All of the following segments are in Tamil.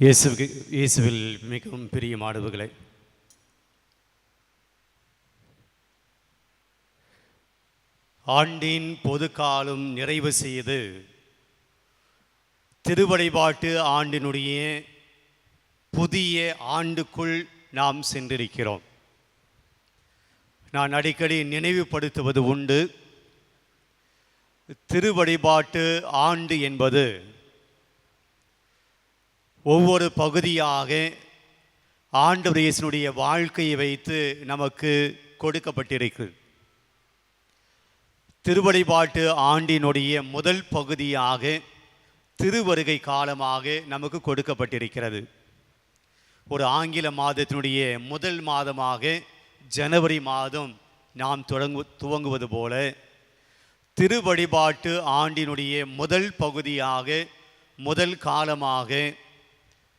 இயேசுவுக்கு இயேசுவில் மிகவும் பெரிய மாடுவுகளை ஆண்டின் பொது காலம் நிறைவு செய்து திருவழிபாட்டு ஆண்டினுடைய புதிய ஆண்டுக்குள் நாம் சென்றிருக்கிறோம். நான் அடிக்கடி நினைவுபடுத்துவது உண்டு. திருவழிபாட்டு ஆண்டு என்பது ஒவ்வொரு பகுதியாக ஆண்டவர் இயேசுனுடைய வாழ்க்கையை வைத்து நமக்கு கொடுக்கப்பட்டிருக்கு திருவழிபாட்டு ஆண்டினுடைய முதல் பகுதியாக திருவருகை காலமாக நமக்கு கொடுக்கப்பட்டிருக்கிறது. ஒரு ஆங்கில மாதத்தினுடைய முதல் மாதமாக ஜனவரி மாதம் நாம் தொடங்கு துவங்குவது போல திருவழிபாட்டு ஆண்டினுடைய முதல் பகுதியாக முதல் காலமாக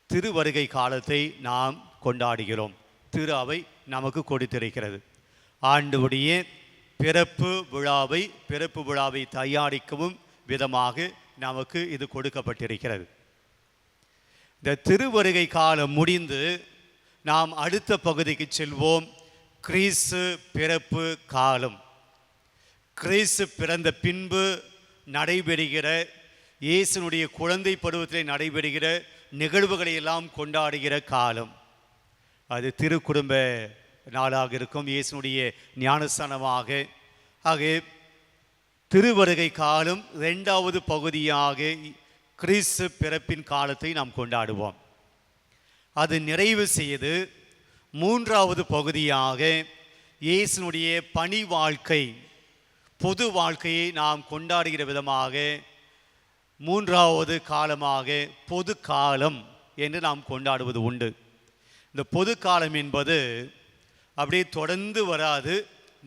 திருவருகை காலத்தை நாம் கொண்டாடுகிறோம். திரு அவை நமக்கு கொடுத்திருக்கிறது. ஆண்டுடைய பிறப்பு விழாவை பிறப்பு விழாவை தயாரிக்கவும் விதமாக நமக்கு இது கொடுக்கப்பட்டிருக்கிறது. இந்த திருவருகை காலம் முடிந்து நாம் அடுத்த பகுதிக்கு செல்வோம். கிறிஸ்து பிறப்பு காலம். கிறிஸ்து பிறந்த பின்பு நடைபெறுகிற இயேசுனுடைய குழந்தை பருவத்திலே நடைபெறுகிற நிகழ்வுகளை எல்லாம் கொண்டாடுகிற காலம். அது திருக்குடும்ப நாளாக இருக்கும். இயேசுனுடைய ஞானஸ்தானமாக. ஆக திருவருகை காலம் ரெண்டாவது பகுதியாக கிறிஸ்து பிறப்பின் காலத்தை நாம் கொண்டாடுவோம். அது நிறைவு செய்து மூன்றாவது பகுதியாக இயேசுனுடைய பணி வாழ்க்கை பொது வாழ்க்கையை நாம் கொண்டாடுகிற விதமாக மூன்றாவது காலமாக பொது காலம் என்று நாம் கொண்டாடுவது உண்டு. இந்த பொது காலம் என்பது அப்படியே தொடர்ந்து வராது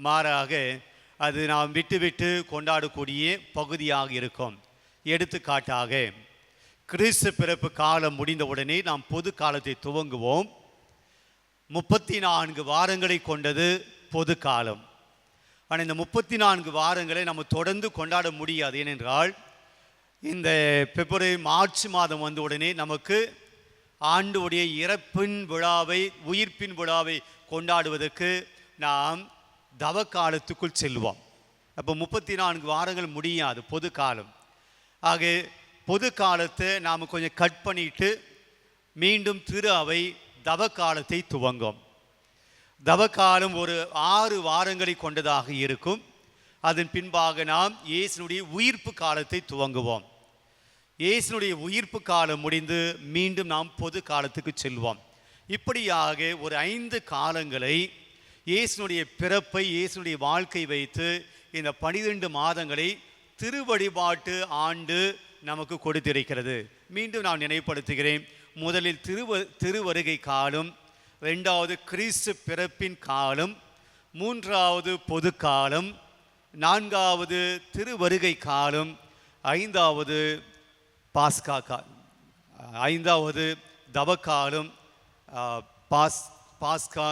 மாறாக அது நாம் விட்டு விட்டு கொண்டாடக்கூடிய பகுதியாக இருக்கும். எடுத்துக்காட்டாக கிறிஸ்து பிறப்பு காலம் முடிந்தவுடனே நாம் பொது காலத்தை துவங்குவோம். முப்பத்தி நான்கு வாரங்களை கொண்டது பொது காலம். ஆனால் இந்த முப்பத்தி நான்கு வாரங்களை நம்ம தொடர்ந்து கொண்டாட முடியாது. ஏனென்றால் இந்த பிப்ரவரி மார்ச் மாதம் வந்த உடனே நமக்கு ஆண்டுடைய இறப்பின் விழாவை உயிர்ப்பின் விழாவை கொண்டாடுவதற்கு நாம் தவ காலத்துக்குள் செல்வோம். அப்போ முப்பத்தி நான்கு வாரங்கள் முடியாது பொது காலம். ஆக பொது காலத்தை நாம் கொஞ்சம் கட் பண்ணிட்டு மீண்டும் திரு அவை தவ காலத்தை துவங்கும். தவ காலம் ஒரு ஆறு வாரங்களை கொண்டதாக இருக்கும். அதன் பின்பாக நாம் இயேசுனுடைய உயிர்ப்பு காலத்தை துவங்குவோம். இயேசுனுடைய உயிர்ப்பு காலம் முடிந்து மீண்டும் நாம் பொது காலத்துக்கு செல்வோம். இப்படியாக ஒரு ஐந்து காலங்களை இயேசுனுடைய பிறப்பை இயேசுனுடைய வாழ்க்கை வைத்து இந்த பனிரெண்டு மாதங்களை திருவழிபாட்டு ஆண்டு நமக்கு கொடுத்திருக்கிறது. மீண்டும் நான் நினைவுபடுத்துகிறேன். முதலில் திருவ திருவருகை காலம் ரெண்டாவது கிறிஸ்து பிறப்பின் காலம் மூன்றாவது பொது காலம் நான்காவது திருவருகை காலம் ஐந்தாவது பாஸ்கா கா ஐந்தாவது தவக்காலம் பாஸ் பாஸ்கா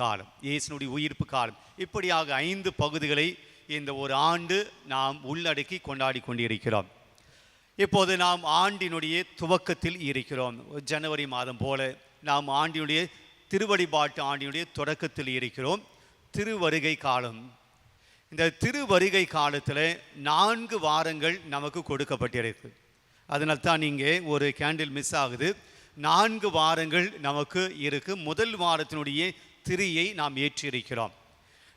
காலம் இயேசுனுடைய உயிர்ப்பு காலம். இப்படியாக ஐந்து பகுதிகளை இந்த ஒரு ஆண்டு நாம் உள்ளடக்கி கொண்டாடி கொண்டிருக்கிறோம். இப்போது நாம் ஆண்டினுடைய துவக்கத்தில் இருக்கிறோம். ஜனவரி மாதம் போல நாம் ஆண்டினுடைய திருவழிபாட்டு ஆண்டினுடைய தொடக்கத்தில் இருக்கிறோம். திருவருகை காலம். இந்த திருவருகை காலத்தில் நான்கு வாரங்கள் நமக்கு கொடுக்கப்பட்டிருக்கு அதனால் தான் நீங்கள் ஒரு கேண்டில் மிஸ் ஆகுது. நான்கு வாரங்கள் நமக்கு இருக்கு. முதல் வாரத்தினுடைய திரியை நாம் ஏற்றியிருக்கிறோம்.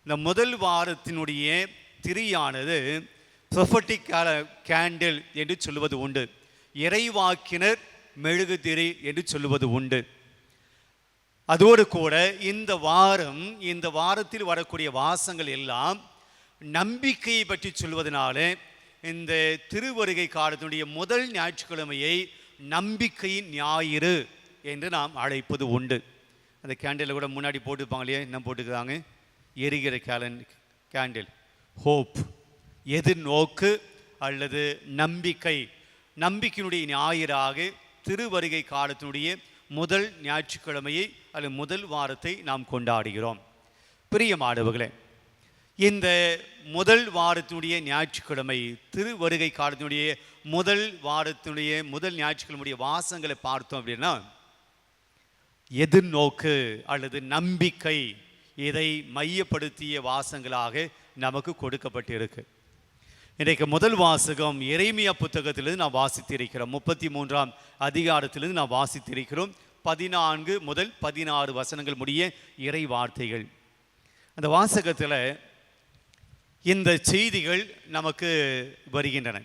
இந்த முதல் வாரத்தினுடைய திரியானது ப்ரொஃபட்டிக் கேண்டில் என்று சொல்லுவது உண்டு. இறைவாக்கினர் மெழுகு திரி என்று சொல்லுவது உண்டு. அதோடு கூட இந்த வாரம் இந்த வாரத்தில் வரக்கூடிய வாசங்கள் எல்லாம் நம்பிக்கையை பற்றி சொல்வதனால இந்த திருவருகை காலத்தினுடைய முதல் ஞாயிற்றுக்கிழமையை நம்பிக்கையின் ஞாயிறு என்று நாம் அழைப்பது உண்டு. அந்த கேண்டில் கூட முன்னாடி போட்டுப்பாங்க இல்லையா? என்ன போட்டுக்கிறாங்க எரிகிற கேலன் கேண்டில் ஹோப் எதிர்நோக்கு அல்லது நம்பிக்கை. நம்பிக்கையினுடைய ஞாயிறாக திருவருகை காலத்தினுடைய முதல் ஞாயிற்றுக்கிழமையை அல்லது முதல் வாரத்தை நாம் கொண்டாடுகிறோம். பிரியமானவர்களே இந்த முதல் வாரத்தினுடைய ஞாயிற்றுக்கிழமை திருவருகை காலத்தினுடைய முதல் வாரத்தினுடைய முதல் ஞாயிற்றுக்கிழமையுடைய வாசங்களை பார்த்தோம் அப்படின்னா எதிர்நோக்கு அல்லது நம்பிக்கை இதை மையப்படுத்திய வாசங்களாக நமக்கு கொடுக்கப்பட்டிருக்கு. இன்றைக்கு முதல் வாசகம் இறைமையா புத்தகத்திலிருந்து நான் வாசித்திருக்கிறோம். முப்பத்தி மூன்றாம் அதிகாரத்திலிருந்து நான் வாசித்திருக்கிறோம். பதினான்கு முதல் பதினாறு வசனங்கள் முடிய இறை வார்த்தைகள். அந்த வாசகத்தில் இந்த செய்திகள் நமக்கு வருகின்றன.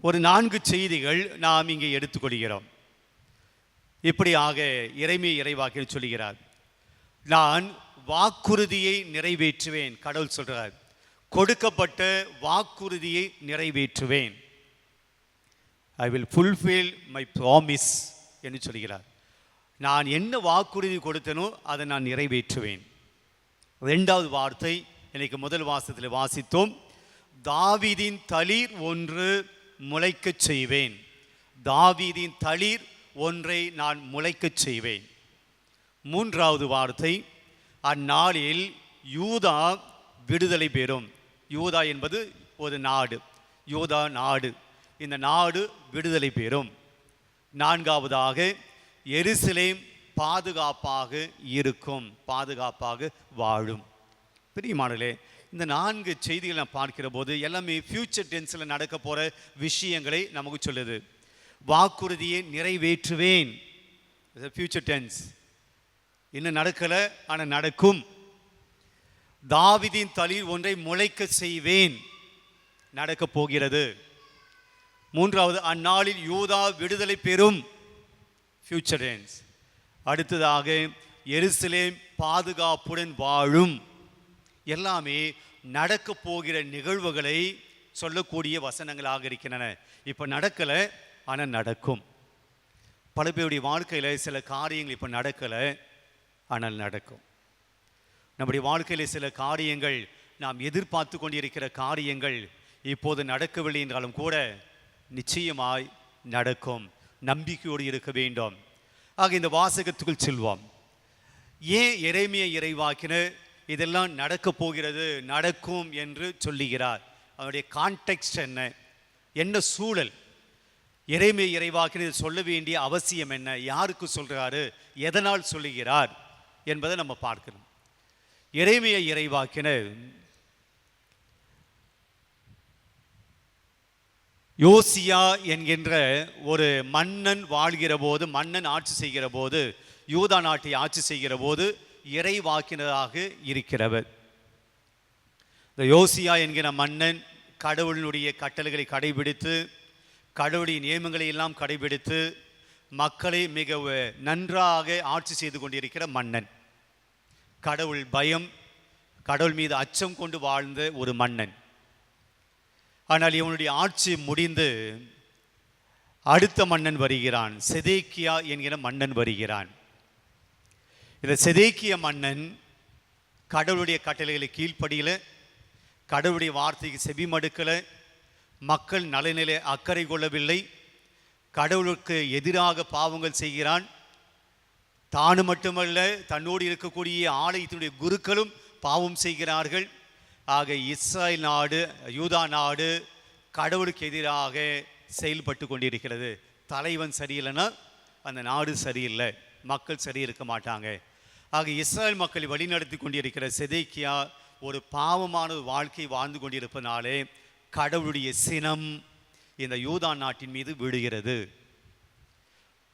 ஒரு நான்கு செய்திகள் நாம் இங்கே எடுத்துக்கொள்கிறோம். இப்படியாக இறைமை இறைவாக்கில் சொல்கிறார். நான் வாக்குறுதியை நிறைவேற்றுவேன் கடவுள் சொல்கிறார் கொடுக்கப்பட்ட வாக்குறுதியை நிறைவேற்றுவேன். I will fulfil my promise என்று சொல்கிறார். நான் என்ன வாக்குறுதி கொடுத்தனோ அதை நான் நிறைவேற்றுவேன். ரெண்டாவது வார்த்தை இன்னைக்கு முதல் வாசத்தில் வாசித்தோம் தாவிதின் தளிர் ஒன்று முளைக்கச் செய்வேன். தாவிதின் தளிர் ஒன்றை நான் முளைக்கச் செய்வேன். மூன்றாவது வார்த்தை அந்நாளில் யூதா விடுதலை பெறும். யூதா என்பது ஒரு நாடு. யூதா நாடு. இந்த நாடு விடுதலை பெறும். நான்காவதாக எருசலேம் பாதுகாப்பாக இருக்கும் பாதுகாப்பாக வாழும். பிரியமானலே இந்த நான்கு செய்திகளை நான் பார்க்கிற போது எல்லாமே ஃப்யூச்சர் டென்ஸில் நடக்க போகிற விஷயங்களை நமக்கு சொல்லுது. வாக்குறுதியை நிறைவேற்றுவேன். ஃப்யூச்சர் டென்ஸ் இன்னும் நடக்கலை ஆனால் நடக்கும். தாவிதின் தளிர் ஒன்றை முளைக்க செய்வேன். நடக்கப் போகிறது. மூன்றாவது அந்நாளில் யூதா விடுதலை பெறும். ஃபியூச்சர் டென்ஸ் அடுத்ததாக எருசலேம் பாதுகாப்புடன் வாழும். எல்லாமே நடக்கப் போகிற நிகழ்வுகளை சொல்லக்கூடிய வசனங்களாக இருக்கின்றன. இப்போ நடக்கலை ஆனால் நடக்கும். பல பேருடைய வாழ்க்கையில் சில காரியங்கள் இப்போ நடக்கலை ஆனால் நடக்கும். நம்முடைய வாழ்க்கையில் சில காரியங்கள் நாம் எதிர்பார்த்து கொண்டிருக்கிற காரியங்கள் இப்போது நடக்கவில்லை என்றாலும் கூட நிச்சயமாய் நடக்கும். நம்பிக்கையோடு இருக்க வேண்டும். ஆக இந்த வாசகத்துக்குள் செல்வோம். ஏன் இறைமையை இறைவாக்கின இதெல்லாம் நடக்கப் போகிறது நடக்கும் என்று சொல்லுகிறார். அவருடைய கான்டெக்ஸ்ட் என்ன? என்ன சூழல்? இறைமை இறைவாக்கின இதை சொல்ல வேண்டிய அவசியம் என்ன? யாருக்கு சொல்கிறாரு எதனால் சொல்லுகிறார்? என்பதை நம்ம பார்க்கணும். இறைமையை இறைவாக்கின யோசியா என்கின்ற ஒரு மன்னன் வாழ்கிற போது மன்னன் ஆட்சி செய்கிற போது யூதா நாட்டை ஆட்சி செய்கிற போது இறைவாக்கினராக இருக்கிறவர். இந்த யோசியா என்கிற மன்னன் கடவுளினுடைய கட்டளைகளை கடைபிடித்து கடவுளுடைய நியமங்களை எல்லாம் கடைபிடித்து மக்களை மிக நன்றாக ஆட்சி செய்து கொண்டிருக்கிற மன்னன். கடவுள் பயம் கடவுள் மீது அச்சம் கொண்டு வாழ்ந்த ஒரு மன்னன். ஆனால் இவனுடைய ஆட்சி முடிந்து அடுத்த மன்னன் வருகிறான் செதேக்கியா என்கிற மன்னன் வருகிறான். இந்த செதேக்கிய மன்னன் கடவுளுடைய கட்டளைகளை கீழ்ப்படியில் கடவுளுடைய வார்த்தைக்கு செவி மடுக்கலை மக்கள் நலநிலை அக்கறை கொள்ளவில்லை கடவுளுக்கு எதிராக பாவங்கள் செய்கிறான். தானு மட்டுமல்ல தன்னோடு இருக்கக்கூடிய ஆலயத்தினுடைய குருக்களும் பாவம் செய்கிறார்கள். ஆக இஸ்ராயல் நாடு யூதா நாடு கடவுளுக்கு எதிராக செயல்பட்டு கொண்டிருக்கிறது. தலைவன் சரியில்லைன்னா அந்த நாடு சரியில்லை மக்கள் சரி இருக்க மாட்டாங்க. ஆக இஸ்ரேல் மக்களை வழிநடத்தி கொண்டிருக்கிற செதைக்கியா ஒரு பாவமான ஒரு வாழ்க்கை வாழ்ந்து கொண்டிருப்பதனாலே கடவுளுடைய சினம் இந்த யூதா நாட்டின் மீது விடுகிறது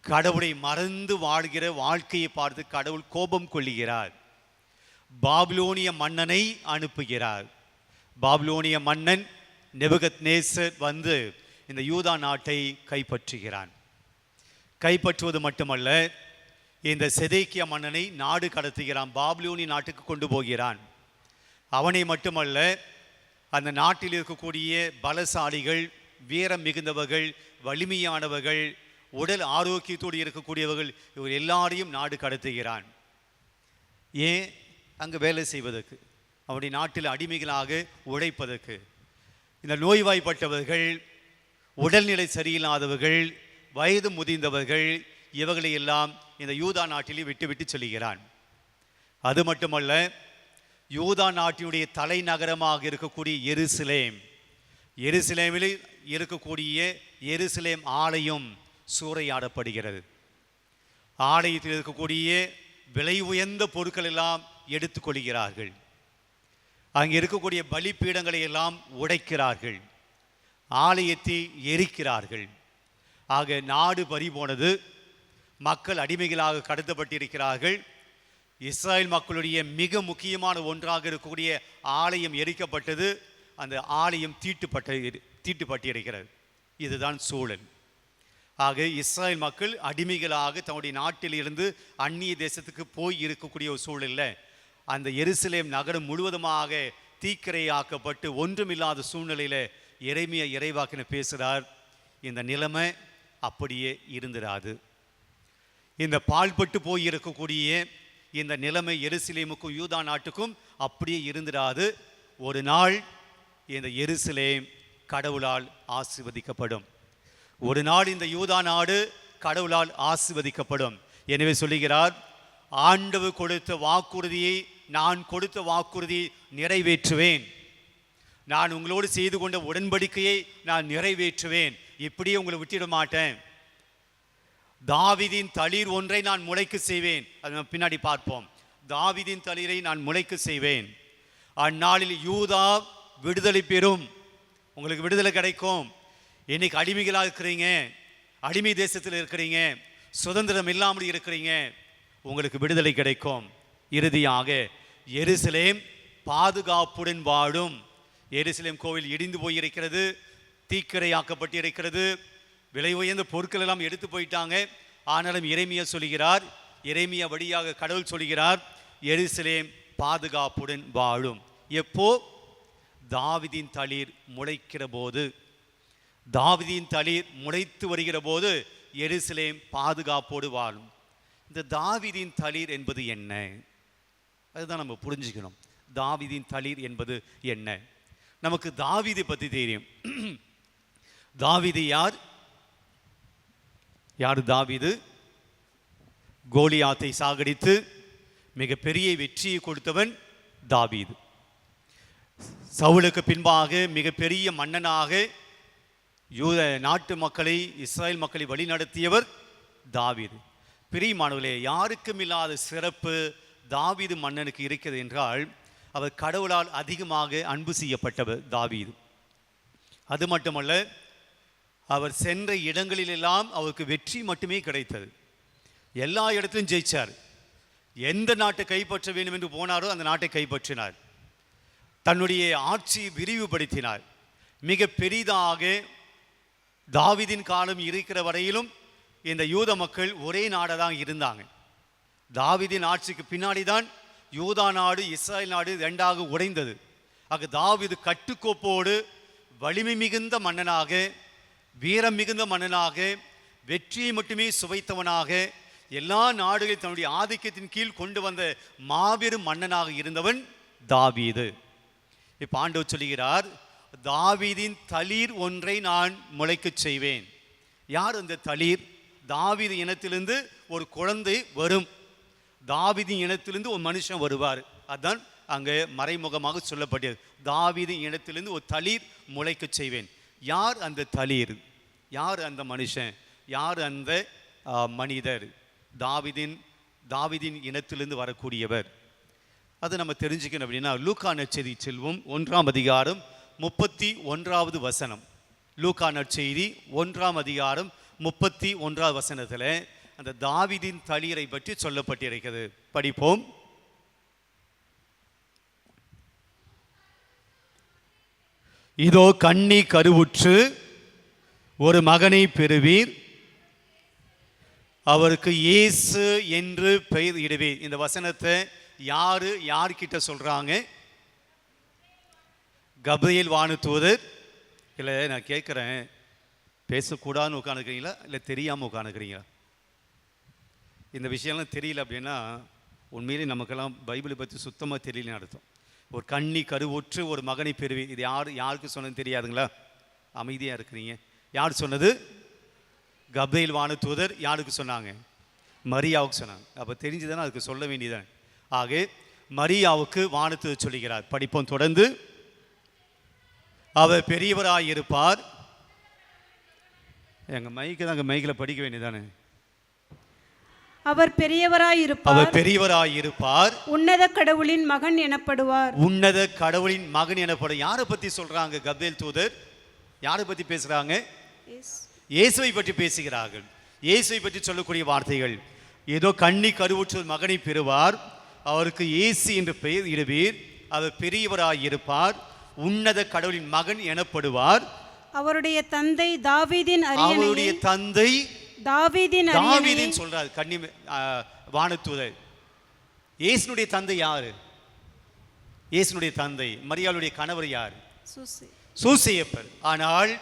கடவுளை மறந்து வாழ்கிற வாழ்க்கையை பார்த்து கடவுள் கோபம் கொள்ளுகிறார். பாபிலோனிய மன்னனை அனுப்புகிறார். பாபிலோனிய மன்னன் நெபுகத் நேசர் வந்து இந்த யூதா நாட்டை கைப்பற்றுகிறான். கைப்பற்றுவது மட்டுமல்ல இந்த செதேக்கிய மன்னனை நாடு கடத்துகிறான் பாப்லியோனி நாட்டுக்கு கொண்டு போகிறான். அவனை மட்டுமல்ல அந்த நாட்டில் இருக்கக்கூடிய பலசாலிகள் வீரம் மிகுந்தவர்கள் வலிமையானவர்கள் உடல் ஆரோக்கியத்தோடு இருக்கக்கூடியவர்கள் இவர் எல்லாரையும் நாடு கடத்துகிறான். ஏன்? அங்கே வேலை செய்வதற்கு அவருடைய நாட்டில் அடிமைகளாக உழைப்பதற்கு. இந்த நோய்வாய்ப்பட்டவர்கள் உடல்நிலை சரியில்லாதவர்கள் வயது முதிர்ந்தவர்கள் இவர்களை எல்லாம் இந்த யூதா நாட்டிலே விட்டு விட்டு சொல்லுகிறான் அது மட்டுமல்ல யூதா நாட்டினுடைய தலைநகரமாக இருக்கக்கூடிய எருசலேம். எருசலேமில் இருக்கக்கூடிய எருசலேம் ஆலயம் சூறையாடப்படுகிறது. ஆலயத்தில் இருக்கக்கூடிய விலை உயர்ந்த பொருட்கள் எல்லாம் எடுத்துக்கொள்கிறார்கள் அங்கே இருக்கக்கூடிய பலிப்பீடங்களை எல்லாம் உடைக்கிறார்கள். ஆலயத்தை எரிக்கிறார்கள். ஆக நாடு பறி போனது மக்கள் அடிமைகளாக கடத்தப்பட்டிருக்கிறார்கள். இஸ்ராயல் மக்களுடைய மிக முக்கியமான ஒன்றாக இருக்கக்கூடிய ஆலயம் எரிக்கப்பட்டது. அந்த ஆலயம் தீட்டுப்பட்ட தீட்டுப்பட்டிருக்கிறது. இதுதான் சூழல். ஆக இஸ்ராயல் மக்கள் அடிமைகளாக தன்னுடைய நாட்டிலிருந்து அந்நிய தேசத்துக்கு போய் இருக்கக்கூடிய ஒரு சூழலில் அந்த எருசலேம் நகரம் முழுவதுமாக தீக்கிரையாக்கப்பட்டு ஒன்றுமில்லாத சூழ்நிலையில் இறைமையை இறைவாக்கின பேசுகிறார் இந்த நிலைமை அப்படியே இருந்திராது. இந்த பால்பட்டு போய் இருக்கக்கூடிய இந்த நிலைமை எருசலேமுக்கும் யூதா நாட்டுக்கும் அப்படியே இருந்திராது ஒரு நாள் இந்த எருசலேம் கடவுளால் ஆசிர்வதிக்கப்படும். ஒரு நாள் இந்த யூதா நாடு கடவுளால் ஆசிர்வதிக்கப்படும். எனவே சொல்லுகிறார் ஆண்டவர் கொடுத்த வாக்குறுதியை நான் கொடுத்த வாக்குறுதி நிறைவேற்றுவேன். நான் உங்களோடு செய்து கொண்ட உடன்படிக்கையை நான் நிறைவேற்றுவேன். இப்படியே உங்களை விட்டிட மாட்டேன். தாவிதின் தளிர் ஒன்றை நான் முளைக்கு செய்வேன். அது பின்னாடி பார்ப்போம். தாவிதின் தளிரை நான் முளைக்கு செய்வேன். அந்நாளில் யூதா விடுதலை பெறும். உங்களுக்கு விடுதலை கிடைக்கும். இன்னைக்கு அடிமைகளாக இருக்கிறீங்க. அடிமை தேசத்தில் இருக்கிறீங்க. சுதந்திரம் இல்லாமல் இருக்கிறீங்க. உங்களுக்கு விடுதலை கிடைக்கும். இறுதியாக எருசலேம் பாதுகாப்புடன் வாடும் எருசலேம் கோவில் இடிந்து போயிருக்கிறது. தீக்கிரையாக்கப்பட்டிருக்கிறது. விலை உயர்ந்த பொருட்கள் எல்லாம் எடுத்து போயிட்டாங்க. ஆனாலும் இறைமையா சொல்கிறார் இறைமையா வழியாக கடவுள் சொல்கிறார் எருசலேம் பாதுகாப்புடன் வாழும். எப்போ? தாவிதின் தளிர் முளைக்கிற போது. தாவிதின் தளிர் முளைத்து வருகிற போது எருசலேம் பாதுகாப்போடு வாழும். இந்த தாவிதின் தளிர் என்பது என்ன? அதுதான் நம்ம புரிஞ்சுக்கணும். தாவிதின் தளிர் என்பது என்ன? நமக்கு தாவிதை பற்றி தெரியும். தாவீது யார்? யார் தாவீது? கோலியாத்தை சாகடித்து மிகப்பெரிய வெற்றியை கொடுத்தவன் தாவீது. சவுலுக்கு பின்பாக மிகப்பெரிய மன்னனாக யூத நாட்டு மக்களை இஸ்ரேல் மக்களை வழிநடத்தியவர் தாவீது. பிரியமானவர்களே யாருக்கும் இல்லாத சிறப்பு தாவீது மன்னனுக்கு இருக்கிறது என்றால் அவர் கடவுளால் அதிகமாக அன்பு செய்யப்பட்டவர் தாவீது. அது மட்டுமல்ல அவர் சென்ற இடங்களிலெல்லாம் அவருக்கு வெற்றி மட்டுமே கிடைத்தது. எல்லா இடத்திலும் ஜெயித்தார் எந்த நாட்டை கைப்பற்ற வேண்டும் என்று போனாரோ அந்த நாட்டை கைப்பற்றினார். தன்னுடைய ஆட்சியை விரிவுபடுத்தினார். மிக பெரிதாக தாவிதின் காலம் இருக்கிற வரையிலும் இந்த யூத மக்கள் ஒரே நாடாக தான் இருந்தாங்க. தாவிதின் ஆட்சிக்கு பின்னாடி தான் யூதா நாடு இஸ்ரேல் நாடு ரெண்டாக உடைந்தது. ஆக தாவிது கட்டுக்கோப்போடு வலிமை மிகுந்த மன்னனாக வீரம் மிகுந்த மன்னனாக வெற்றியை மட்டுமே சுவைத்தவனாக எல்லா நாடுகளையும் தன்னுடைய ஆதிக்கத்தின் கீழ் கொண்டு வந்த மாபெரும் மன்னனாக இருந்தவன் தாவீது. இப்ப ஆண்டவர் தாவீதின் தளிர் ஒன்றை நான் முளைக்கச் செய்வேன். யார் அந்த தளிர்? தாவீது இனத்திலிருந்து ஒரு குழந்தை வரும். தாவீதின் இனத்திலிருந்து ஒரு மனுஷன் வருவார். அதான் அங்கே மறைமுகமாக சொல்லப்பட்டது. தாவீதின் இனத்திலிருந்து ஒரு தளிர் முளைக்கச் செய்வேன். யார் அந்த தளிர்? யார் அந்த மனுஷன்? யார் அந்த மனிதர்? தாவிதின் தாவிதின் இனத்திலிருந்து வரக்கூடியவர். அதை நம்ம தெரிஞ்சுக்கணும் அப்படின்னா லூக்கா நற்செய்தி செல்வம். ஒன்றாம் அதிகாரம் முப்பத்தி ஒன்றாவது வசனம். லூக்கா நற்செய்தி ஒன்றாம் அதிகாரம் முப்பத்தி ஒன்றாவது வசனத்தில் அந்த தாவிதின் தளியரை பற்றி சொல்லப்பட்டிருக்கிறது. படிப்போம். இதோ கண்ணி கருவுற்று ஒரு மகனை பெறுவீர். அவருக்கு இயேசு என்று பெயர் இடுவீர் இந்த வசனத்தை யாரு யார்கிட்ட சொல்றாங்க? கபிரியல் வானுதூதர் இல்லை நான் கேட்குறேன். பேசக்கூடாதுன்னு உட்காந்துக்கிறீங்களா இல்லை தெரியாமல் உட்காந்துக்கிறீங்களா இந்த விஷயம்லாம் தெரியல அப்படின்னா உண்மையிலே நமக்கெல்லாம் பைபிளை பற்றி சுத்தமாக தெரியலன்னு அர்த்தம். ஒரு கண்ணி கருவுற்று ஒரு மகனை பெறுவி இது யார் யாருக்கு சொன்னது தெரியாதுங்களா? அமைதியாக இருக்கிறீங்க. யார் சொன்னது? கபேல் வானுதூதர் யாருக்கு சொன்னாங்க? மரியாவுக்கு சொன்னாங்க. அப்போ தெரிஞ்சுதானே அதுக்கு சொல்ல வேண்டியதான் ஆக மரியாவுக்கு வானுதூதர் சொல்லுகிறார். படிப்போம் தொடர்ந்து. அவர் பெரியவராய் இருப்பார் எங்கள் மைக்கு தான் அங்கே மைக்கில் படிக்க வேண்டியதானே அவர் பெரியவராயிருப்பார். அவர் பெரியவராய் இருப்பார் உன்னத கடவுளின் மகன் எனப்படுவார். உன்னத கடவுளின் மகன் எனப்படும். யாரை பத்தி சொல்றாங்க கபேல் தூதர்? யாரை பத்தி பேசுறாங்க? இயேசுவை பற்றி பேசுகிறார்கள். இயேசுவை பற்றி சொல்லக்கூடிய வார்த்தைகள் ஏதோ கண்ணி கருவுற்ற மகனை பெறுவார் அவருக்கு இயேசு என்று பெயர் இடுவீர் அவர் பெரியவராய் இருப்பார் உன்னத கடவுளின் மகன் எனப்படுவார். அவருடைய தந்தை தாவீதின் அவருடைய தந்தை தாவீதின் தாவீதின் சொல்றாரு கன்னி ஆ, வானதூதர் இயேசுனுடைய தந்தை யாரு? இயேசுனுடைய தந்தை மரியாளுடைய கணவர் யார்? சூசை. சூசையப்பர். ஆனால்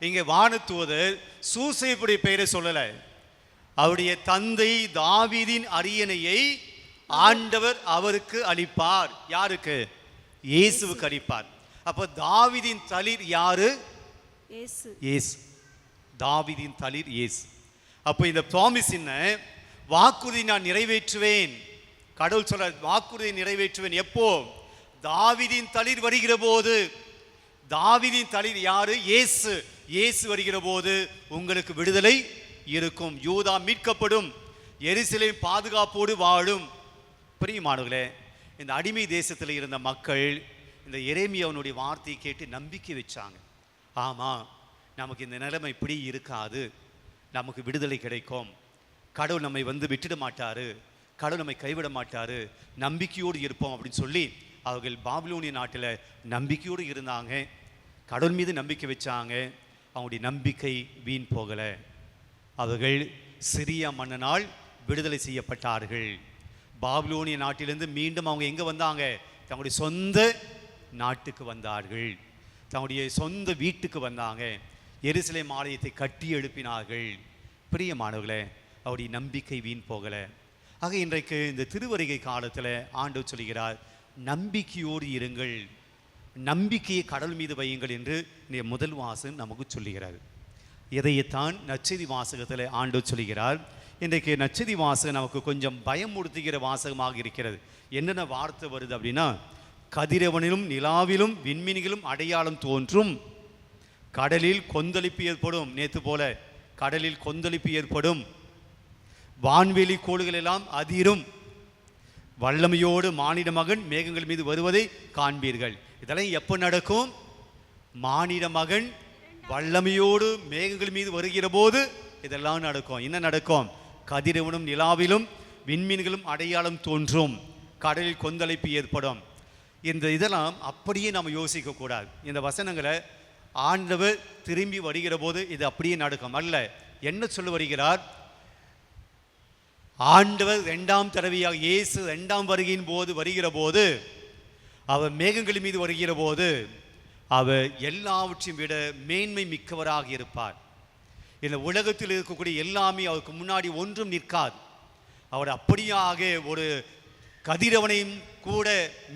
இங்க வானதூதர் சூசையப்புடைய பெயரை சொல்லல. அவருடைய தந்தை தாவீதின் அரியணையை ஆண்டவர் அவருக்கு அளிப்பார். யாருக்கு? இயேசுவுக்கு அளிப்பார். அப்ப தாவீதின் தளிர் யாரு? இயேசு. தாவீதின் தளிர் இயேசு. அப்போ இந்த ப்ராமிஸ் என்ன? வாக்குறுதி நான் நிறைவேற்றுவேன். கடவுள் சொல்ற வாக்குறுதியை நிறைவேற்றுவேன். எப்போ? தாவீதின் தளிர் வருகிற போது தாவீதின் தளிர் யாரு? இயேசு. இயேசு வருகிற போது உங்களுக்கு விடுதலை இருக்கும். யூதா மீட்கப்படும். எரிசிலை பாதுகாப்போடு வாழும். பிரியமானவர்களே இந்த அடிமை தேசத்தில் இருந்த மக்கள் இந்த எரேமியாவனுடைய வார்த்தையை கேட்டு நம்பிக்கை வச்சாங்க. ஆமாம் நமக்கு இந்த நிலைமை இப்படி இருக்காது. நமக்கு விடுதலை கிடைக்கும். கடவுள் நம்மை வந்து விட்டுட மாட்டார். கடவுள் நம்மை கைவிட மாட்டாரு. நம்பிக்கையோடு இருப்போம் அப்படின்னு சொல்லி அவர்கள் பாபிலோனிய நாட்டில் நம்பிக்கையோடு இருந்தாங்க. கடவுள் மீது நம்பிக்கை வச்சாங்க. அவங்களுடைய நம்பிக்கை வீண் போகலை. அவர்கள் சிறிய மன்னனால் விடுதலை செய்யப்பட்டார்கள். பாபிலோனிய நாட்டிலிருந்து மீண்டும் அவங்க எங்கே வந்தாங்க? தங்களுடைய சொந்த நாட்டுக்கு வந்தார்கள். தங்களுடைய சொந்த வீட்டுக்கு வந்தாங்க. எரிசிலை ஆலயத்தை கட்டி எழுப்பினார்கள். பிரியமானவர்களே அவருடைய நம்பிக்கை வீண் போகலை. ஆக இன்றைக்கு இந்த திருவருகை காலத்தில் ஆண்டு சொல்கிறார் நம்பிக்கையோடு இருங்கள். நம்பிக்கையை கடல் மீது வையுங்கள் என்று முதல் வாசன் நமக்கு சொல்லுகிறார். இதைத்தான் நச்சதி வாசகத்தில் ஆண்டு சொல்கிறார் இன்றைக்கு நச்சதி வாசகம் நமக்கு கொஞ்சம் பயமுறுத்துகிற வாசகமாக இருக்கிறது. என்னென்ன வார்த்தை வருது அப்படின்னா கதிரவனிலும் நிலாவிலும் விண்மீன்களும் அடையாளம் தோன்றும். கடலில் கொந்தளிப்பு ஏற்படும். நேற்று போல கடலில் கொந்தளிப்பு ஏற்படும். வான்வெளி கோள்கள் எல்லாம் அதிரும். வல்லமையோடு மானிட மகன் மேகங்கள் மீது வருவதை காண்பீர்கள். இதெல்லாம் எப்போ நடக்கும்? மானிட மகன் வல்லமையோடு மேகங்கள் மீது வருகிற போது இதெல்லாம் நடக்கும். என்ன நடக்கும்? கதிரவனும் நிலாவிலும் விண்மீன்களும் அடையாளம் தோன்றும். கடலில் கொந்தளிப்பு ஏற்படும். இந்த இதெல்லாம் அப்படியே நாம் யோசிக்கக்கூடாது இந்த வசனங்களை ஆண்டவர் திரும்பி வருகிற போது இது அப்படியே நடக்கும் அல்ல. என்ன சொல்ல வருகிறார்? ஆண்டவர் ரெண்டாம் தடவையாக இயேசு ரெண்டாம் வருகையின் போது வருகிற போது அவர் மேகங்கள் மீது வருகிற போது அவர் எல்லாவற்றையும் விட மேன்மை மிக்கவராக இருப்பார். இந்த உலகத்தில் இருக்கக்கூடிய எல்லாமே அவருக்கு முன்னாடி ஒன்றும் நிற்காது. அவர் அப்படியாக ஒரு கதிரவனையும் கூட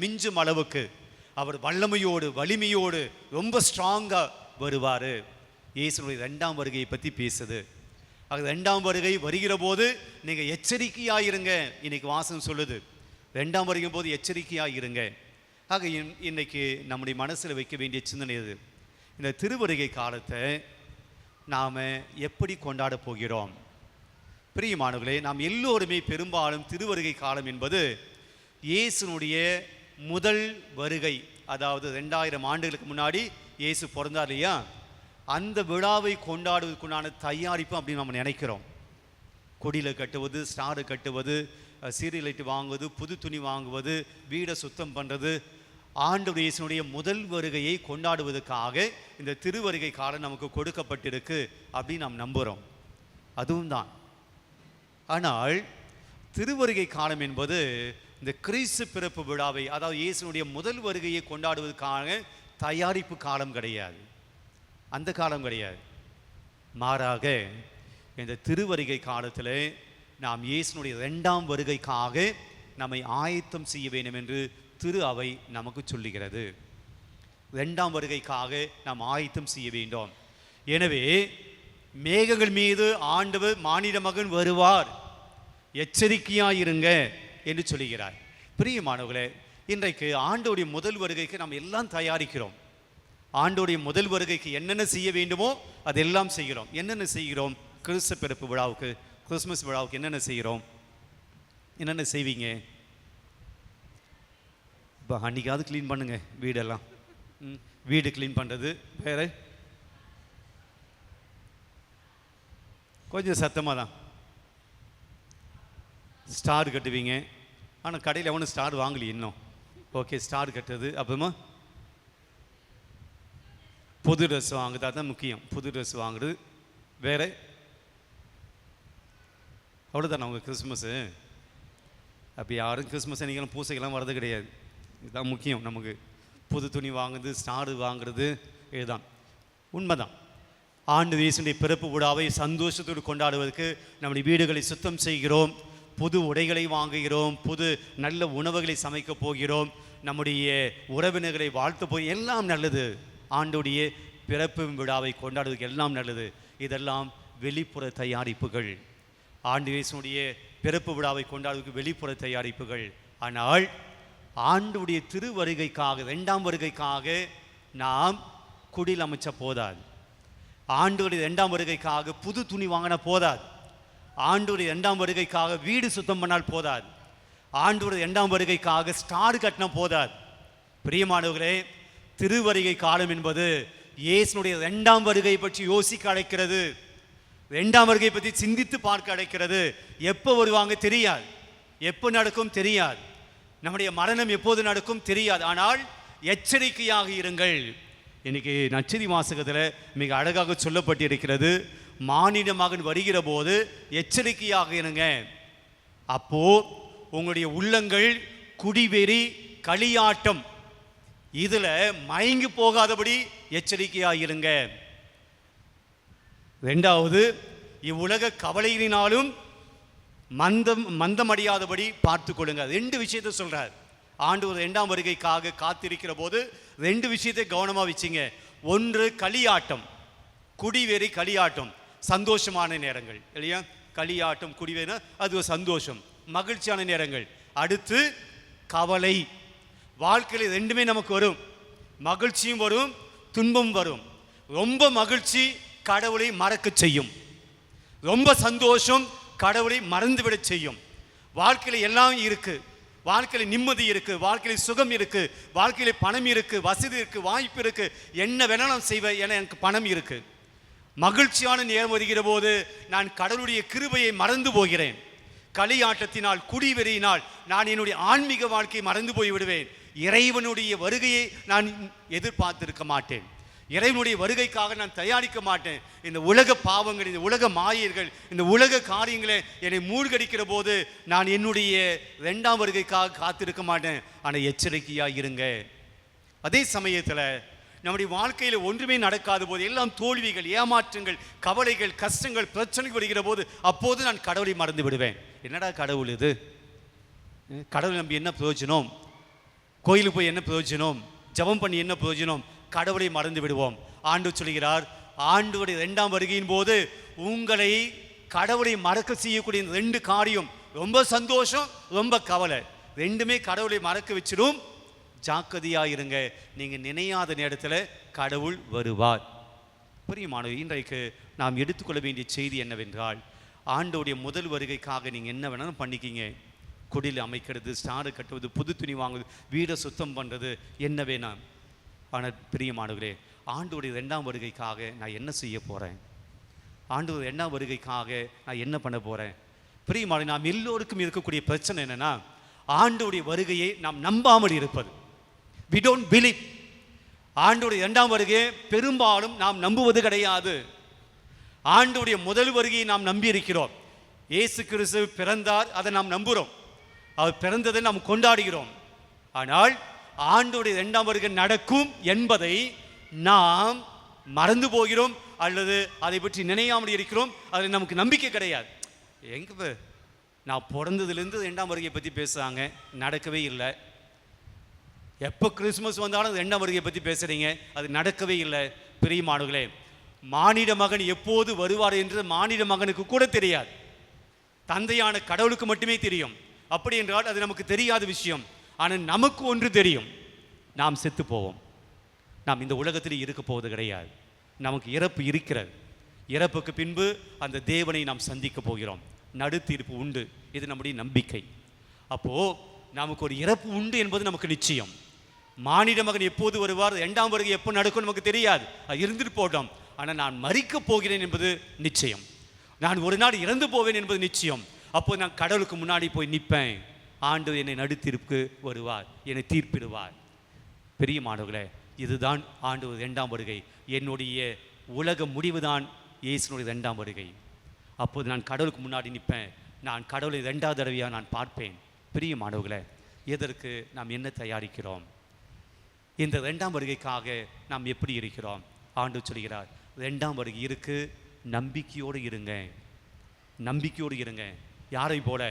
மிஞ்சும் அளவுக்கு அவர் வல்லமையோடு வலிமையோடு ரொம்ப ஸ்ட்ராங்காக வருவார். இயேசுனுடைய ரெண்டாம் வருகையை பற்றி பேசுது. ஆக ரெண்டாம் வருகை வருகிற போது நீங்கள் எச்சரிக்கையாயிருங்க இன்னைக்கு வாசம் சொல்லுது. ரெண்டாம் வருகை போது எச்சரிக்கையாயிருங்க. ஆக இன்- இன்னைக்கு நம்முடைய மனசில் வைக்க வேண்டிய சிந்தனை இது இந்த திருவருகை காலத்தை நாம் எப்படி கொண்டாட போகிறோம்? பிரியமானவர்களே நாம் எல்லோருமே பெரும்பாலும் திருவருகை காலம் என்பது இயேசுனுடைய முதல் வருகை. அதாவது ரெண்டாயிரம் ஆண்டுகளுக்கு முன்னாடி இயேசு பிறந்தார் இல்லையா? அந்த விழாவை கொண்டாடுவதற்குண்டான தயாரிப்பு அப்படின்னு நம்ம நினைக்கிறோம். கொடியில் கட்டுவது ஸ்டாரு கட்டுவது சீரியல் வாங்குவது புது துணி வாங்குவது வீடை சுத்தம் பண்ணுறது ஆண்டு இயேசுனுடைய முதல் வருகையை கொண்டாடுவதற்காக இந்த திருவருகை காலம் நமக்கு கொடுக்கப்பட்டிருக்கு அப்படின்னு நாம் நம்புகிறோம் அதுவும் தான். ஆனால் திருவருகை காலம் என்பது இந்த கிறிஸ்து பிறப்பு விழாவை அதாவது இயேசுனுடைய முதல் வருகையை கொண்டாடுவதற்கான தயாரிப்பு காலம் கிடையாது. அந்த காலம் கிடையாது. மாறாக இந்த திருவருகை காலத்தில் நாம் இயேசுனுடைய ரெண்டாம் வருகைக்காக நம்மை ஆயத்தம் செய்ய வேண்டும் என்று திரு அவை நமக்கு சொல்லுகிறது. ரெண்டாம் வருகைக்காக நாம் ஆயத்தம் செய்ய வேண்டும். எனவே மேகங்கள் மீது ஆண்டவர் மானிட மகன் வருவார். எச்சரிக்கையாயிருங்க என்று சொல்லுகிறார். பிரியமானவர்களே இன்றைக்கு ஆண்டோடைய முதல் வருகைக்கு நாம் எல்லாம் தயாரிக்கிறோம். ஆண்டோடைய முதல் வருகைக்கு என்னென்ன செய்ய வேண்டுமோ அதெல்லாம் செய்கிறோம். என்னென்ன செய்கிறோம்? கிறிஸ்து பிறப்பு விழாவுக்கு கிறிஸ்மஸ் விழாவுக்கு என்னென்ன செய்கிறோம்? என்னென்ன செய்வீங்க? இப்போ அன்றைக்காவது க்ளீன் பண்ணுங்க வீடெல்லாம். ம், வீடு க்ளீன் பண்ணுறது வேறு? கொஞ்சம் சத்தமாக தான் ஸ்டார் கட்டுவீங்க. ஆனால் கடையில் எவனும் ஸ்டார் வாங்கலையே இன்னும். ஓகே ஸ்டார் கட்டுறது. அப்புறமா? புது ட்ரெஸ் வாங்குறது அதுதான் முக்கியம். புது ட்ரெஸ் வாங்குறது வேறு. அவ்வளோதானே அவங்க கிறிஸ்மஸ்ஸு அப்போ யாரும் கிறிஸ்மஸ் அன்றைக்கெல்லாம் பூசைக்கெல்லாம் வர்றது கிடையாது. இதுதான் முக்கியம் நமக்கு. புது துணி வாங்குறது ஸ்டாரு வாங்குறது இதுதான். உண்மைதான். ஆண்டு வீசுடைய பிறப்பு விழாவை சந்தோஷத்தோடு கொண்டாடுவதற்கு நம்முடைய வீடுகளை சுத்தம் செய்கிறோம். புது உடைகளை வாங்குகிறோம். புது நல்ல உணவுகளை சமைக்க போகிறோம். நம்முடைய உறவினர்களை வாழ்த்து போய் எல்லாம் நல்லது. ஆண்டுடைய பிறப்பு விழாவை கொண்டாடுவதற்கு எல்லாம் நல்லது. இதெல்லாம் வெளிப்புற தயாரிப்புகள். ஆண்டு இயேசுடைய பிறப்பு விழாவை கொண்டாடுவதற்கு வெளிப்புற தயாரிப்புகள். ஆனால் ஆண்டுடைய திரு வருகைக்காக ரெண்டாம் வருகைக்காக நாம் குடில் அமைச்ச போதாது. ஆண்டுடைய இரண்டாம் வருகைக்காக புது துணி வாங்கின போதாது. ஆண்டுடைய இரண்டாம் வருகைக்காக வீடு சுத்தம் பண்ணால் போதாது. ஆண்டுடைய இரண்டாம் வருகைக்காக ஸ்டார் கட்டின போதாது. பிரியமானவர்களே திருவருகை காலம் என்பது இயேசுனுடைய இரண்டாம் வருகை பற்றி யோசிக்க அழைக்கிறது. இரண்டாம் வருகை பற்றி சிந்தித்து பார்க்க அழைக்கிறது. எப்போ வருவாங்க தெரியாது. எப்போ நடக்கும் தெரியாது. நம்முடைய மரணம் எப்போது நடக்கும் தெரியாது. ஆனால் எச்சரிக்கையாக இருங்கள். இன்னைக்கு நச்சரி வாசகத்தில் மிக அழகாக சொல்லப்பட்டிருக்கிறது. மானிட மகன் வருகிற போது எச்சரிக்கையாக இருங்க. அப்போ உங்களுடைய உள்ளங்கள் குடிவெறி களியாட்டம். இதுல மயங்கி போகாதபடி எச்சரிக்கையாக இருங்க ரெண்டாவது இவ்வுலக கவலையினாலும் மந்தம் மந்தமடையாதபடி பார்த்து கொள்ளுங்க. ரெண்டு விஷயத்தை சொல்கிறார் ஆண்டு ஒரு ரெண்டாம் வருகைக்காக காத்திருக்கிற போது ரெண்டு விஷயத்தை கவனமாக வச்சிங்க. ஒன்று களியாட்டம். குடிவெறி களியாட்டம். சந்தோஷமான நேரங்கள். இல்லையா? களியாட்டம் குடிவேனா அது ஒரு சந்தோஷம். மகிழ்ச்சியான நேரங்கள். அடுத்து கவலை. வாழ்க்கையில் ரெண்டுமே நமக்கு வரும். மகிழ்ச்சியும் வரும் துன்பம் வரும். ரொம்ப மகிழ்ச்சி கடவுளை மறக்க செய்யும். ரொம்ப சந்தோஷம் கடவுளை மறந்துவிடச் செய்யும். வாழ்க்கையில் எல்லாம் இருக்குது வாழ்க்கையில் நிம்மதி இருக்குது வாழ்க்கையில் சுகம் இருக்கு. வாழ்க்கையில் பணம் இருக்குது வசதி இருக்கு. வாய்ப்பு இருக்கு. என்ன வேணாலும் செய்வேன் என எனக்கு பணம் இருக்குது மகிழ்ச்சியான நேரம் வருகிற போது நான் கடவுளுடைய கிருபையை மறந்து போகிறேன். களியாட்டத்தினால் குடிவெறியினால் நான் என்னுடைய ஆன்மீக வாழ்க்கையை மறந்து போய் விடுவேன் இறைவனுடைய வருகையை நான் எதிர்பார்த்திருக்க மாட்டேன். இறைவனுடைய வருகைக்காக நான் தயாரிக்க மாட்டேன். இந்த உலக பாவங்கள் இந்த உலக மாயர்கள் இந்த உலக காரியங்களை என்னை மூழ்கடிக்கிற போது நான் என்னுடைய ரெண்டாம் வருகைக்காக காத்திருக்க மாட்டேன். ஆனால் எச்சரிக்கையாக இருங்க. அதே சமயத்தில் நம்முடைய வாழ்க்கையில் ஒன்றுமே நடக்காத போது எல்லாம் தோல்விகள் ஏமாற்றங்கள் கவலைகள் கஷ்டங்கள் பிரச்சனைகள் வருகிற போது அப்போது நான் கடவுளை மறந்து விடுவேன். என்னடா கடவுள் இது? கடவுள் நம்பி என்ன பிரயோஜனம்? கோயிலுக்கு போய் என்ன பிரயோஜனம்? ஜெபம் பண்ணி என்ன பிரயோஜனம்? கடவுளை மறந்து விடுவோம். ஆண்டு சொல்கிறார் ஆண்டுடைய ரெண்டாம் வருகையின் போது உங்களை கடவுளை மறக்க செய்யக்கூடிய ரெண்டு காரியம் ரொம்ப சந்தோஷம் ரொம்ப கவலை. ரெண்டுமே கடவுளை மறக்க வச்சிடும். ஜாக்கிரதையாக இருங்க. நீங்கள் நினையாத நேரத்தில் கடவுள் வருவார். பிரியமானவர் இன்றைக்கு நாம் எடுத்துக்கொள்ள வேண்டிய செய்தி என்னவென்றால் ஆண்டோடைய முதல் வருகைக்காக நீங்கள் என்ன வேணாலும் பண்ணிக்கிங்க. குடில் அமைக்கிறது ஸ்டாரு கட்டுவது புது துணி வாங்குவது வீடை சுத்தம் பண்ணுறது என்ன வேணாம் ஆனால் பிரியமானவர்களே ஆண்டோடைய ரெண்டாம் வருகைக்காக நான் என்ன செய்ய போகிறேன் ஆண்டு ரெண்டாம் வருகைக்காக நான் என்ன பண்ண போகிறேன் பிரியமான நாம் எல்லோருக்கும் இருக்கக்கூடிய பிரச்சனை என்னென்னா ஆண்டோடைய வருகையை நாம் நம்பாமல் இருப்பது. வி டோன்ட் பிலீவ் ஆண்டோடைய இரண்டாம் வருகையை பெரும்பாலும் நாம் நம்புவது கிடையாது. ஆண்டோடைய முதல் வருகையை நாம் நம்பியிருக்கிறோம். இயேசு கிறிஸ்து பிறந்தார் அதை நாம் நம்புகிறோம் அவர் பிறந்ததை நாம் கொண்டாடுகிறோம். ஆனால் ஆண்டோடைய இரண்டாம் வருகை நடக்கும் என்பதை நாம் மறந்து போகிறோம் அல்லது அதை பற்றி நினையாமல் இருக்கிறோம். அதில் நமக்கு நம்பிக்கை கிடையாது. எங்க நான் பிறந்ததுலேருந்து ரெண்டாம் வருகையை பற்றி பேசுகிறாங்க நடக்கவே இல்லை. எப்போ கிறிஸ்மஸ் வந்தாலும் அது ரெண்டாம் வருகையை பற்றி பேசுகிறீங்க அது நடக்கவே இல்லை. பிரியமானவர்களே மானிட மகன் எப்போது வருவார் என்று மானிட மகனுக்கு கூட தெரியாது. தந்தையான கடவுளுக்கு மட்டுமே தெரியும். அப்படி என்றால் அது நமக்கு தெரியாத விஷயம். ஆனால் நமக்கு ஒன்று தெரியும். நாம் செத்து போவோம் நாம் இந்த உலகத்தில் இருக்க போவது கிடையாது. நமக்கு இறப்பு இருக்கிறது. இறப்புக்கு பின்பு அந்த தேவனை நாம் சந்திக்க போகிறோம். நடுத்தீர்ப்பு உண்டு. இது நம்முடைய நம்பிக்கை. அப்போது நமக்கு ஒரு இறப்பு உண்டு என்பது நமக்கு நிச்சயம். மானிட மகன் எப்போது வருவார்? இரண்டாம் வருகை எப்போ நடக்கும் நமக்கு தெரியாது. அது இருந்துட்டு போட்டோம். ஆனால் நான் மறிக்கப் போகிறேன் என்பது நிச்சயம். நான் ஒரு நாள் இறந்து போவேன் என்பது நிச்சயம். அப்போது நான் கடவுளுக்கு முன்னாடி போய் நிற்பேன். ஆண்டு என்னை நடுத்தீர்ப்புக்கு வருவார் என்னை தீர்ப்பிடுவார். பெரிய மாணவர்களே இதுதான் ஆண்டு இரண்டாம் வருகை. என்னுடைய உலக முடிவுதான் இயேசுனுடைய இரண்டாம் வருகை. அப்போது நான் கடவுளுக்கு முன்னாடி நிற்பேன். நான் கடவுளை ரெண்டாவது தடவையாக நான் பார்ப்பேன். பெரிய மாணவர்களே எதற்கு நாம் என்ன தயாரிக்கிறோம்? இந்த ரெண்டாம் வருகைக்காக நாம் எப்படி இருக்கிறோம்? ஆண்டு சொல்கிறார் ரெண்டாம் வருகை இருக்கு நம்பிக்கையோடு இருங்க. நம்பிக்கையோடு இருங்க. யாரை போல?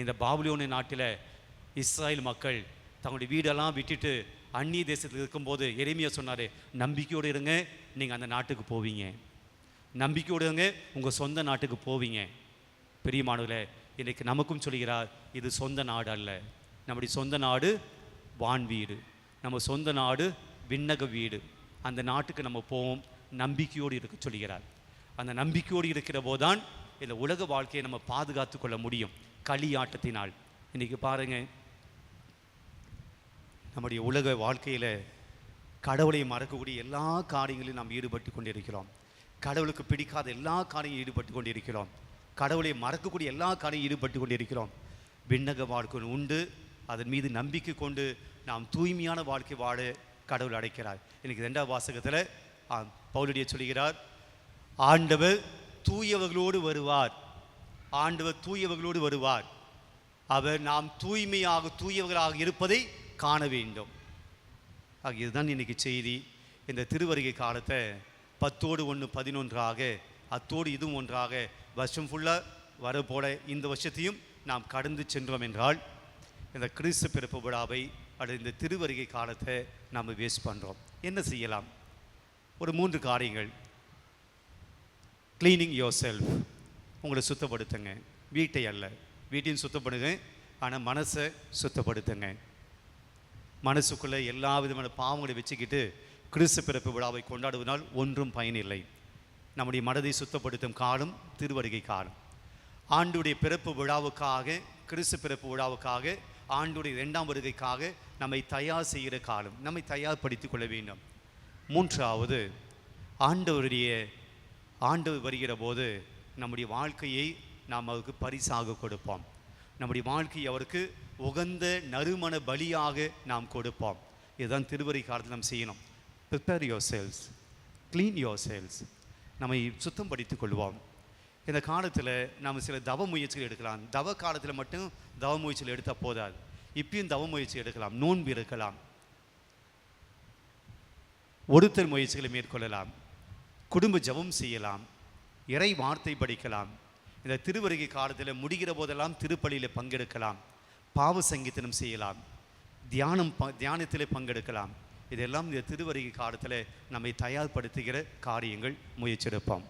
இந்த பாபுலியோனி நாட்டில் இஸ்ரேல் மக்கள் தங்களுடைய வீடெல்லாம் விட்டுட்டு அந்நிய தேசத்தில் இருக்கும்போது எளிமையாக சொன்னார் நம்பிக்கையோடு இருங்க நீங்கள் அந்த நாட்டுக்கு போவீங்க. நம்பிக்கையோடு இருங்க உங்கள் சொந்த நாட்டுக்கு போவீங்க. பெரிய மாணவர்களை இன்றைக்கு நமக்கும் சொல்கிறார் இது சொந்த நாடு அல்ல. நம்முடைய சொந்த நாடு வான் வீடு. நம்ம சொந்த நாடு விண்ணக வீடு. அந்த நாட்டுக்கு நம்ம போவோம் நம்பிக்கையோடு இருக்க சொல்கிறார் அந்த நம்பிக்கையோடு இருக்கிற போதுதான் இந்த உலக வாழ்க்கையை நம்ம பாதுகாத்து கொள்ள முடியும் களியாட்டத்தினால். இன்னைக்கு பாருங்க. நம்முடைய உலக வாழ்க்கையில் கடவுளை மறக்கக்கூடிய எல்லா காரியங்களையும் நாம் ஈடுபட்டு கொண்டிருக்கிறோம். கடவுளுக்கு பிடிக்காத எல்லா காரியங்களும் ஈடுபட்டு கொண்டிருக்கிறோம். கடவுளை மறக்கக்கூடிய எல்லா காரியம் ஈடுபட்டு கொண்டிருக்கிறோம். விண்ணக வாழ்க்கை உண்டு. அதன் மீது நம்பிக்கை கொண்டு நாம் தூய்மையான வாழ்க்கை வாழ கடவுள் அடைக்கிறார் எனக்கு ரெண்டாவது வாசகத்தில் பவுலடிய சொல்கிறார் ஆண்டவர் தூயவர்களோடு வருவார். ஆண்டவர் தூயவர்களோடு வருவார். அவர் நாம் தூய்மையாக தூயவர்களாக இருப்பதை காண வேண்டும். ஆக இதுதான் இன்றைக்கி செய்தி. இந்த திருவருகை காலத்தை பத்தோடு ஒன்று பதினொன்றாக அத்தோடு இதுவும் ஒன்றாக வருஷம் ஃபுல்லாக வரப்போல இந்த வருஷத்தையும் நாம் கடந்து சென்றோம் என்றால் இந்த கிறிஸ்து பிறப்பு விழாவை அல்லது இந்த திருவருகை காலத்தை நாம் வேஸ்ட் பண்ணுறோம் என்ன செய்யலாம்? ஒரு மூன்று காரியங்கள். க்ளீனிங் யோர் செல்ஃப் உங்களை சுத்தப்படுத்துங்க. வீட்டை அல்ல. வீட்டையும் சுத்தப்படுங்க ஆனால் மனசை சுத்தப்படுத்துங்க. மனசுக்குள்ளே எல்லா விதமான பாவங்களை வச்சுக்கிட்டு கிறிஸ்து பிறப்பு விழாவை கொண்டாடுவதால் ஒன்றும் பயனில்லை நம்முடைய மனதை சுத்தப்படுத்தும் காலம் திருவருகை காலம். ஆண்டுடைய பிறப்பு விழாவுக்காக கிறிஸ்து பிறப்பு விழாவுக்காக ஆண்டுடைய இரண்டாம் வருகைக்காக நம்மை தயார் செய்கிற காலம். நம்மை தயார்படுத்திக் கொள்ள வேண்டும். மூன்றாவது ஆண்டவருடைய ஆண்டு வருகிற போது நம்முடைய வாழ்க்கையை நாம் அவருக்கு பரிசாக கொடுப்போம். நம்முடைய வாழ்க்கையை அவருக்கு உகந்த நறுமண பலியாக நாம் கொடுப்போம். இதுதான் திருவரி காலத்தில் நாம் செய்யணும். Prepare yourselves clean yourselves நம்மை சுத்தம் படித்துக் கொள்வோம். இந்த காலத்தில் நாம் சில தவ முயற்சிகள் எடுக்கலாம். தவ காலத்தில் மட்டும் தவ முயற்சிகள் எடுத்தால் போதாது. இப்பயும் தவ முயற்சி எடுக்கலாம். நோன்பு இருக்கலாம். ஒருத்தர் முயற்சிகளை மேற்கொள்ளலாம். குடும்ப ஜபம் செய்யலாம் இறை வார்த்தை படிக்கலாம் இந்த திருவருகை காலத்தில் முடிகிற போதெல்லாம் திருப்பலியில் பங்கெடுக்கலாம் பாவ சங்கீதனம் செய்யலாம் தியானம் ப தியானத்தில் பங்கெடுக்கலாம். இதெல்லாம் இந்த திருவருகை காலத்தில் நம்மை தயார்படுத்துகிற காரியங்கள் முயற்சிருப்போம்